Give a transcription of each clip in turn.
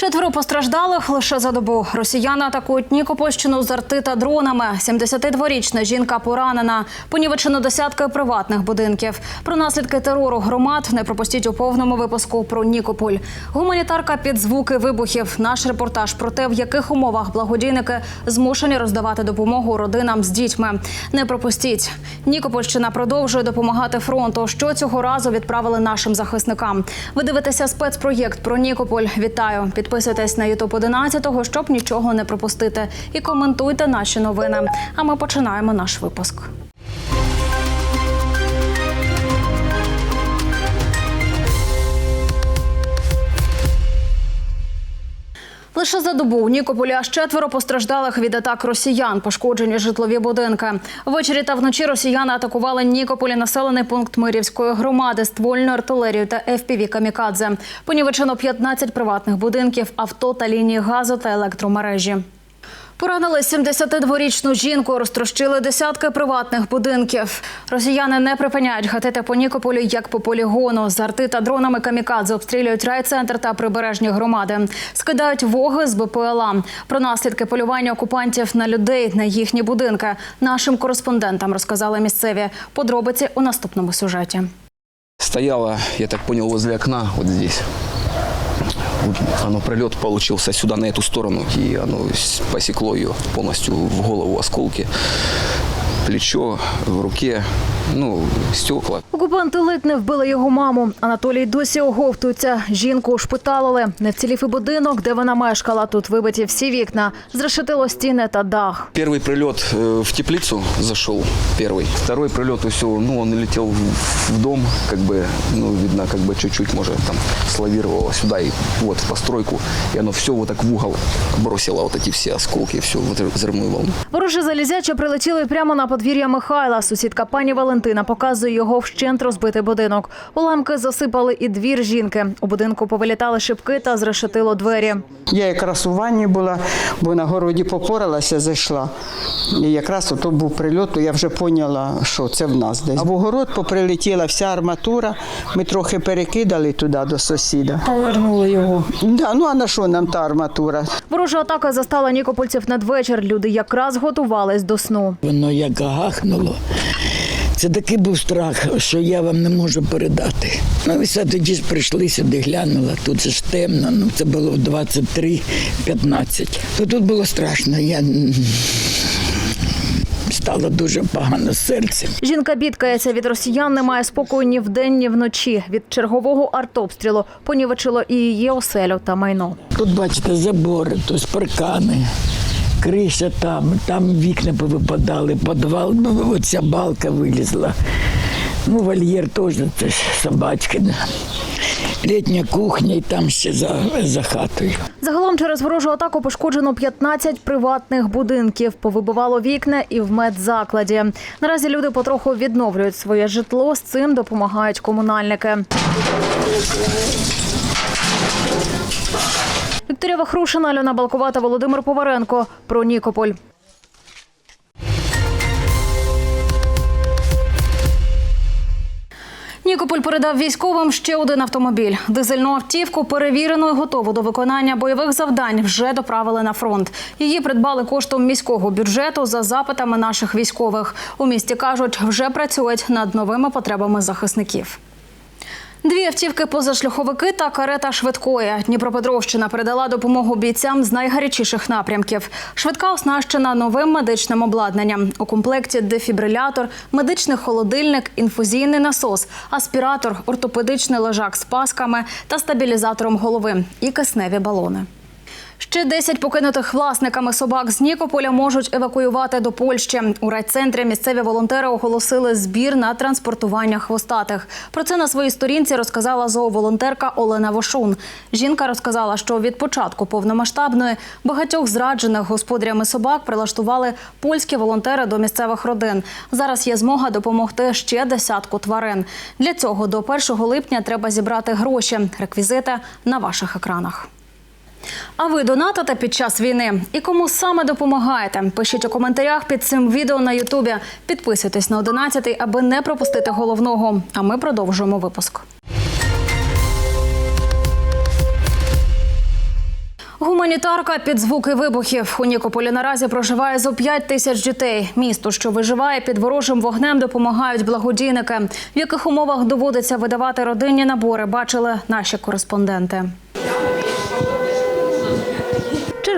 Четверо постраждалих лише за добу. Росіяни атакують Нікопольщину з арти та дронами. 72-річна жінка поранена. Понівечено десятки приватних будинків. Про наслідки терору громад не пропустіть у повному випуску про Нікополь. Гуманітарка під звуки вибухів. Наш репортаж про те, в яких умовах благодійники змушені роздавати допомогу родинам з дітьми. Не пропустіть. Нікопольщина продовжує допомагати фронту. Що цього разу відправили нашим захисникам. Ви дивитеся спецпроєкт про Нікополь. Вітаю! Підписуйтесь на Ютуб 11 щоб нічого не пропустити. І коментуйте наші новини. А ми починаємо наш випуск. Лише за добу у Нікополі аж четверо постраждалих від атак росіян, пошкоджені житлові будинки. Ввечері та вночі росіяни атакували Нікополі населений пункт Мирівської громади, ствольну артилерію та fpv камікадзе. Понівечено 15 приватних будинків, авто та лінії газу та електромережі. Поранили 72-річну жінку, розтрощили десятки приватних будинків. Росіяни не припиняють гатити по Нікополю як по полігону. З арти та дронами камікадзе обстрілюють райцентр та прибережні громади. Скидають воги з БПЛА. Про наслідки полювання окупантів на людей на їхні будинки нашим кореспондентам розказали місцеві. Подробиці у наступному сюжеті. Стояла, я так понял, возле окна, вот здесь. Оно пролет получился сюда, на эту сторону, и оно посекло ее полностью в голову осколки. Плечо, в руке, ну, стекла. Окупанти ледь не вбили його маму. Анатолій досі оговтується. Жінку ушпиталили. Не вцілів і будинок, де вона мешкала. Тут вибиті всі вікна, зрешетило стіни та дах. Первый прилет э, в теплицу зашел, первый. Второй прилет, все, ну, он летел в, в дом, как бы, ну, видно, как бы чуть-чуть, может, там, славировало сюда и вот в постройку. И оно все вот так в угол бросило вот эти все осколки, все, вот взрывную волну. Ворожі залізяча прилетіли прямо на подвір'я Михайла. Сусідка пані Валентина показує його вщент розбитий будинок. Уламки засипали і двір жінки. У будинку повилітали шибки та зрешетило двері. Я якраз у ванні була, бо на городі попоралася, зайшла. І якраз ото був прильот, то я вже поняла, що це в нас десь. А в огород поприлетіла вся арматура. Ми трохи перекидали туди до сусіда. Повернули його. Да, ну а на що нам та арматура? Ворожа атака застала нікопольців надвечір. Люди якраз готувались до сну. Воно як гахнуло. Це такий був страх, що я вам не можу передати. Ну, і все тоді ж прийшли сюди, глянула. Тут же ж темно, ну це було в 23.15. То тут було страшно. Я стало дуже погано з серцем. Жінка бідкається від росіян, не має спокою ні вдень, ні вночі. Від чергового артобстрілу понівечило і її оселю та майно. Тут, бачите, забори, тут паркани, криша там, там вікна повипадали, підвал, ну, оця балка вилізла. Ну, вольєр теж, це собачки. Літня кухня і там ще за, за хатою. Загалом через ворожу атаку пошкоджено 15 приватних будинків. Повибивало вікна і в медзакладі. Наразі люди потроху відновлюють своє житло. З цим допомагають комунальники. Вікторія Вахрушина, Альона Балкова та Володимир Поваренко про Нікополь. Нікополь передав військовим ще один автомобіль. Дизельну автівку перевірену і готову до виконання бойових завдань вже доправили на фронт. Її придбали коштом міського бюджету за запитами наших військових. У місті кажуть, вже працюють над новими потребами захисників. Дві автівки позашляховики та карета швидкої. Дніпропетровщина передала допомогу бійцям з найгарячіших напрямків. Швидка оснащена новим медичним обладнанням. У комплекті дефібрилятор, медичний холодильник, інфузійний насос, аспіратор, ортопедичний лежак з пасками та стабілізатором голови і кисневі балони. Ще 10 покинутих власниками собак з Нікополя можуть евакуювати до Польщі. У райцентрі місцеві волонтери оголосили збір на транспортування хвостатих. Про це на своїй сторінці розказала зооволонтерка Олена Вошун. Жінка розказала, що від початку повномасштабної багатьох зраджених господарями собак прилаштували польські волонтери до місцевих родин. Зараз є змога допомогти ще десятку тварин. Для цього до 1 липня треба зібрати гроші. Реквізити на ваших екранах. А ви донатите під час війни? І кому саме допомагаєте? Пишіть у коментарях під цим відео на Ютубі. Підписуйтесь на 11, аби не пропустити головного. А ми продовжуємо випуск. Гуманітарка під звуки вибухів. У Нікополі наразі проживає зо 5 тисяч дітей. Місту, що виживає під ворожим вогнем, допомагають благодійники. В яких умовах доводиться видавати родинні набори, бачили наші кореспонденти.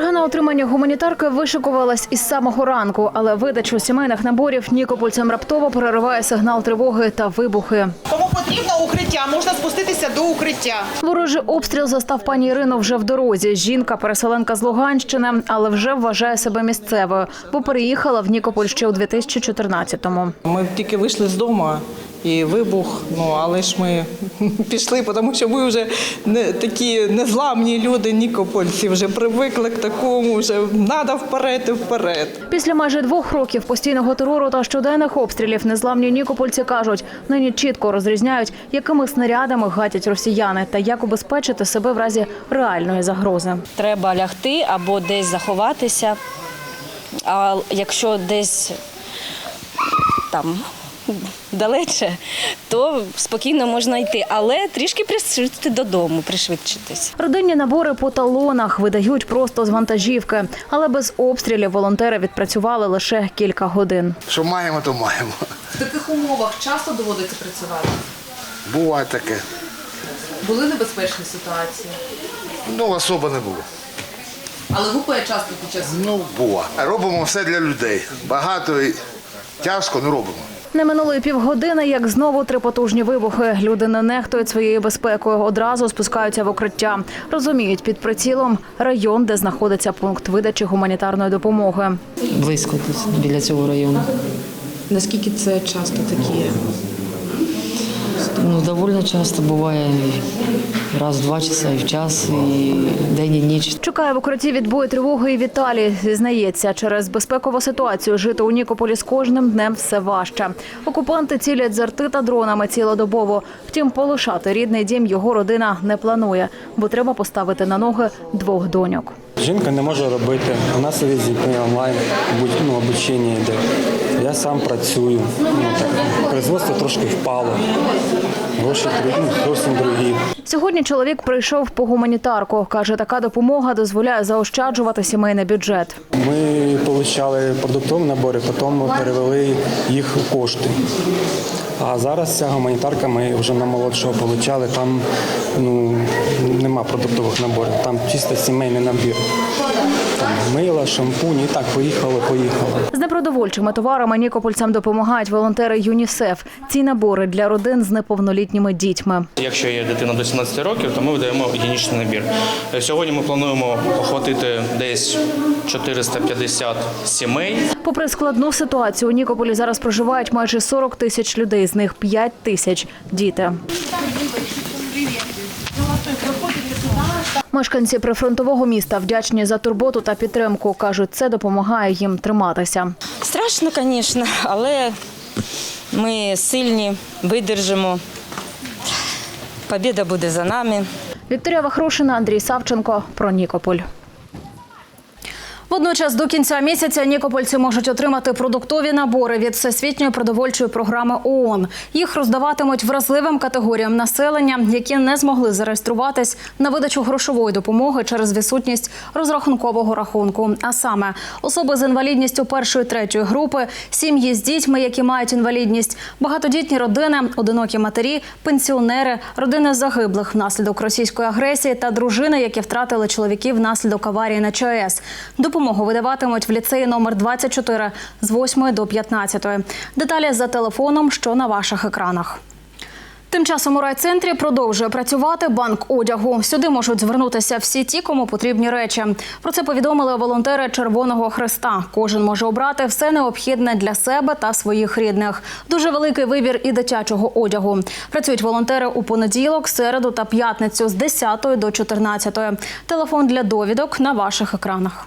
Черга на отримання гуманітарки вишикувалась із самого ранку, але видачу сімейних наборів нікопольцям раптово перериває сигнал тривоги та вибухи. Кому потрібно укриття, можна спуститися до укриття. Ворожий обстріл застав пані Ірину вже в дорозі. Жінка, переселенка з Луганщини, але вже вважає себе місцевою, бо переїхала в Нікополь ще у 2014-му. Ми тільки вийшли з дому і вибух. Ну але ж ми пішли, тому що ми вже не такі незламні люди, нікопольці. Вже привикли к такому. Вже треба вперед і вперед. Після майже двох років постійного терору та щоденних обстрілів незламні нікопольці кажуть, нині чітко розрізняють, якими снарядами гатять росіяни та як убезпечити себе в разі реальної загрози. треба лягти або десь заховатися. А якщо десь там далече, то спокійно можна йти, але трішки пришвидшити додому, пришвидшитись. Родинні набори по талонах видають просто з вантажівки, але без обстрілів волонтери відпрацювали лише кілька годин. Що маємо, то маємо. В таких умовах часто доводиться працювати. Буває таке. Були небезпечні ситуації, Ну, особо не було. але гупає часто під час Ну, бува. Робимо все для людей. Багато і тяжко, не робимо. Не минуло й півгодини, як знову три потужні вибухи. Люди не нехтують своєю безпекою. Одразу спускаються в укриття. Розуміють, під прицілом район, де знаходиться пункт видачі гуманітарної допомоги. близько тут, біля цього району. наскільки це часто такі Ну, доволі часто буває раз в два часа, і в час, і день, і ніч. Чекає в укритті відбою тривоги і Віталій. Зізнається, через безпекову ситуацію жити у Нікополі з кожним днем все важче. Окупанти цілять з арти та дронами цілодобово. Втім, полишати рідний дім його родина не планує, бо треба поставити на ноги двох доньок. Жінка не може робити. У нас сидить з дітьми онлайн, ну, обучення йде. Я сам працюю. Ну, так, производство трошки впало. Гроші другі, ну, зовсім другі. Сьогодні чоловік прийшов по гуманітарку. Каже, така допомога дозволяє заощаджувати сімейний бюджет. Ми отримали продуктові набори, потім перевели їх у кошти. А зараз ця гуманітарка ми вже на молодшого отримали. Там ну, нема продуктових наборів, там чисто сімейний набір. Мила, шампунь і так поїхали, поїхали. З непродовольчими товарами нікопольцям допомагають волонтери ЮНІСЕФ. Ці набори для родин з неповнолітніми дітьми. Якщо є дитина до 17 років, то ми видаємо гігієнічний набір. Сьогодні ми плануємо охватити десь 450 сімей. Попри складну ситуацію, у Нікополі зараз проживають майже 40 тисяч людей, з них 5 тисяч діти. Мешканці прифронтового міста вдячні за турботу та підтримку. кажуть, це допомагає їм триматися. Страшно, звісно, але ми сильні, видержимо. Побіда буде за нами. Вікторія Вахрушина, Андрій Савченко про Нікополь. Водночас до кінця місяця нікопольці можуть отримати продуктові набори від Всесвітньої продовольчої програми ООН. Їх роздаватимуть вразливим категоріям населення, які не змогли зареєструватись на видачу грошової допомоги через відсутність розрахункового рахунку. А саме особи з інвалідністю першої третьої групи, сім'ї з дітьми, які мають інвалідність, багатодітні родини, одинокі матері, пенсіонери, родини загиблих внаслідок російської агресії та дружини, які втратили чоловіків внаслідок аварії на ЧАЕС. Допомогу видаватимуть в ліцеї номер 24 з 8 до 15. Деталі за телефоном, що на ваших екранах. Тим часом у райцентрі продовжує працювати банк одягу. Сюди можуть звернутися всі ті, кому потрібні речі. Про це повідомили волонтери Червоного Хреста. Кожен може обрати все необхідне для себе та своїх рідних. Дуже великий вибір і дитячого одягу. Працюють волонтери у понеділок, середу та п'ятницю з 10 до 14. Телефон для довідок на ваших екранах.